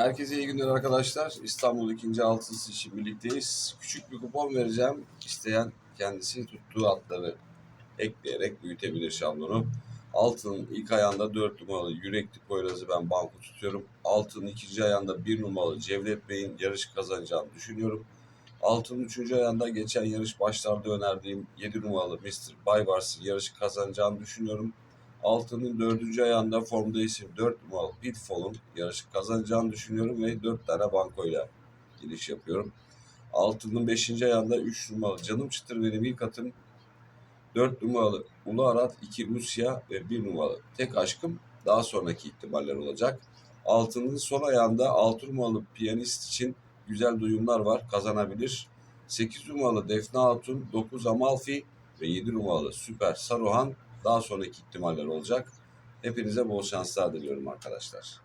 Herkese iyi günler arkadaşlar. İstanbul 2. altısı için birlikteyiz. Küçük bir kupon vereceğim. İsteyen kendisi tuttuğu atları ekleyerek büyütebilir şablonu. Altının ilk ayağında 4 numaralı Yürekli Poyraz'ı ben banko tutuyorum. Altının ikinci ayağında 1 numaralı Cevdet Bey'in yarış kazanacağını düşünüyorum. Altının üçüncü ayağında geçen yarış başlarda önerdiğim 7 numaralı Mr. Baybars'ın yarışı kazanacağını düşünüyorum. Altının dördüncü ayağında formda isim 4 numaralı Pitfall'un yarışı kazanacağını düşünüyorum ve 4 tane bankoyla giriş yapıyorum. Altının 5. ayağında 3 numaralı Canım Çıtır benim ilk atım 4 numaralı Ulu Arat, 2 Rusya ve 1 numaralı Tek Aşkım daha sonraki ihtimaller olacak. Altının son ayağında 6 numaralı piyanist için güzel duyumlar var. Kazanabilir. 8 numaralı Defne Hatun, 9 Amalfi ve 7 numaralı Süper Saruhan daha sonraki ihtimaller olacak. Hepinize bol şanslar diliyorum arkadaşlar.